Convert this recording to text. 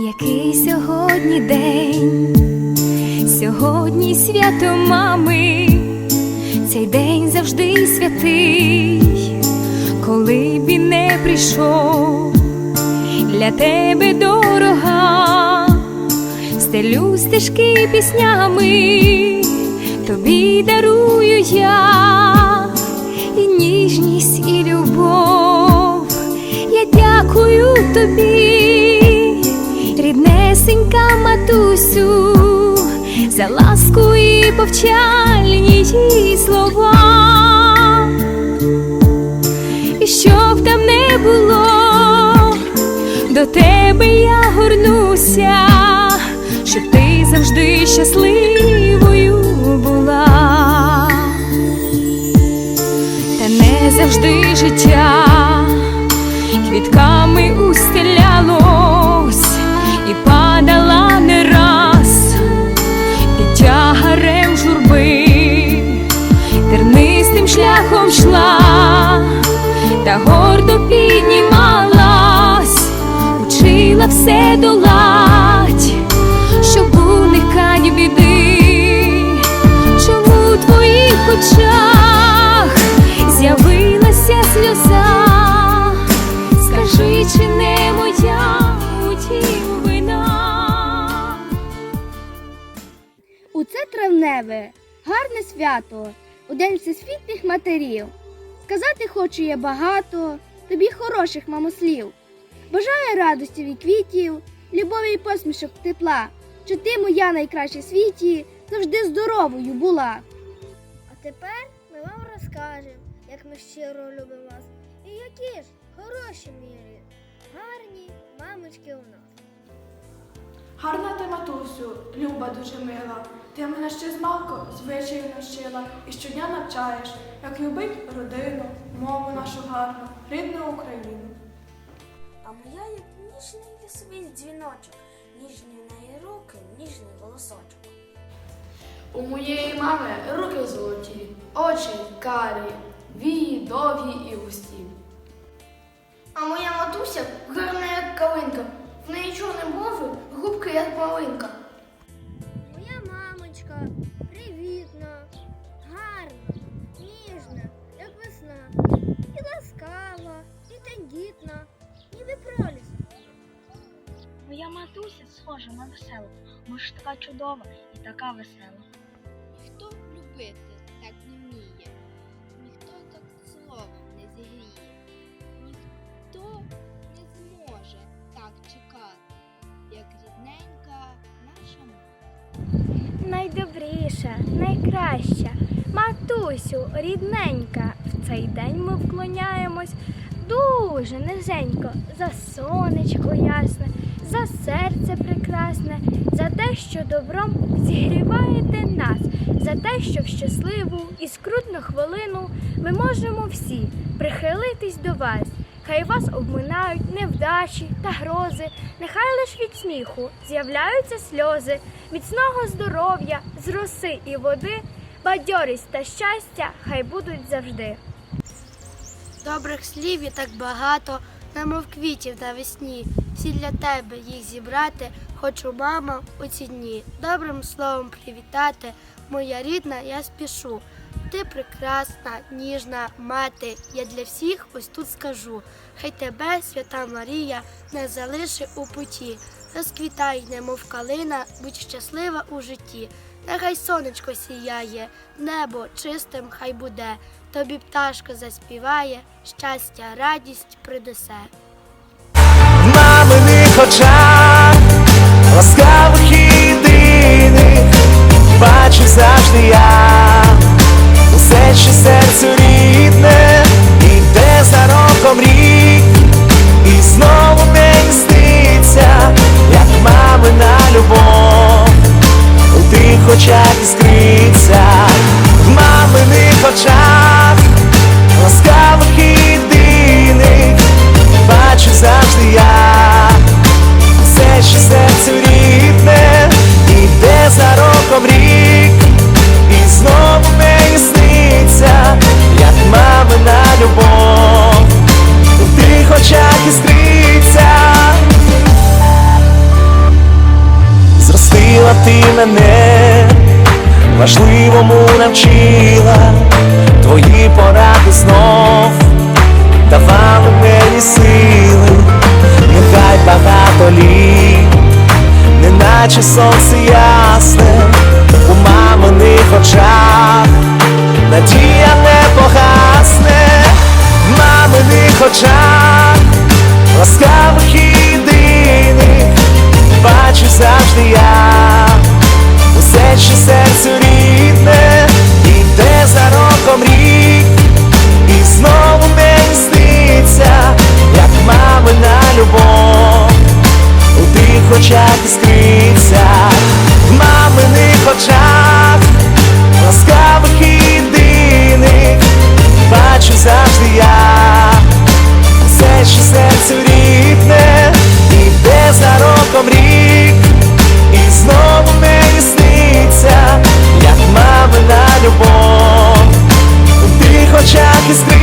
Який сьогодні день, сьогодні свято мами, цей день завжди святий, коли б не прийшов, для тебе дорога, стелю стежки піснями, тобі дарую я. І ніжність, і любов. Я дякую тобі, матусю, за ласку і повчальні її слова. І щоб там не було, до тебе я горнуся, щоб ти завжди щасливою була та не завжди життя шляхом йшла та гордо піднімалась, учила все долать, щоб уникать біди, чому у твоїх очах з'явилася сльоза? Скажи, чи не моя у тім вина? У це травневе, гарне свято, у День Всесвітніх матерів. Сказати хочу я багато, тобі хороших мамослів. Бажаю радості і квітів, любові і посмішок тепла, що ти, моя найкраща в світі, завжди здоровою була. А тепер ми вам розкажемо, як ми щиро любимо вас і які ж хороші мірі, гарні мамочки у нас. Гарна ти, матусю, люба дуже мила. Ти мене ще з малку звичаю навчила і щодня навчаєш, як любить родину, мову нашу гарну, рідну Україну. А моя як ніжний лісовий дзвіночок, ніжні в неї руки, ніжний волосочок. У моєї мами руки золоті, очі карі, вії довгі і густі. А моя матуся гарна, як калинка. В неї чорні брови, губки, як малинка. Моя мамочка привітна, гарна, ніжна, як весна, і ласкава, і тендітна, ніби проліс. Моя матуся схожа на веселу, може така чудова і така весела. Ніхто любити так не вміє, ніхто так словом не зігріє, ніхто не зможе чекати, як рідненька наша мати. Найдобріша, найкраща, матусю, рідненька, в цей день ми вклоняємось дуже низенько за сонечко ясне, за серце прекрасне, за те, що добром зігріваєте нас, за те, що в щасливу і скрутну хвилину ми можемо всі прихилитись до вас. Хай вас обминають невдачі та грози, нехай лиш від сміху з'являються сльози, міцного здоров'я, з роси і води, бадьорість та щастя хай будуть завжди. Добрих слів і так багато, немов квітів навесні. Всі для тебе їх зібрати, хочу мама у ці дні. Добрим словом привітати, моя рідна, я спішу. Ти прекрасна, ніжна мати. Я для всіх ось тут скажу. Хай тебе, свята Марія, не залиши у путі. Розквітай, немов калина, будь щаслива у житті. Нехай сонечко сіяє, небо чистим хай буде. Тобі пташка заспіває, щастя, радість принесе. в маминих очах, ласкавих єдиних, бачу завжди я, усе, ще серцю рідне, іде за роком рік, і знову день сниться, як мамина любов, у тих очах ти мене важливому навчила, твої поради знов давали мені сили, нехай багато літ, неначе сонце ясне, у маминих очах, надія не погасне, в маминих очах, ласкавих. que.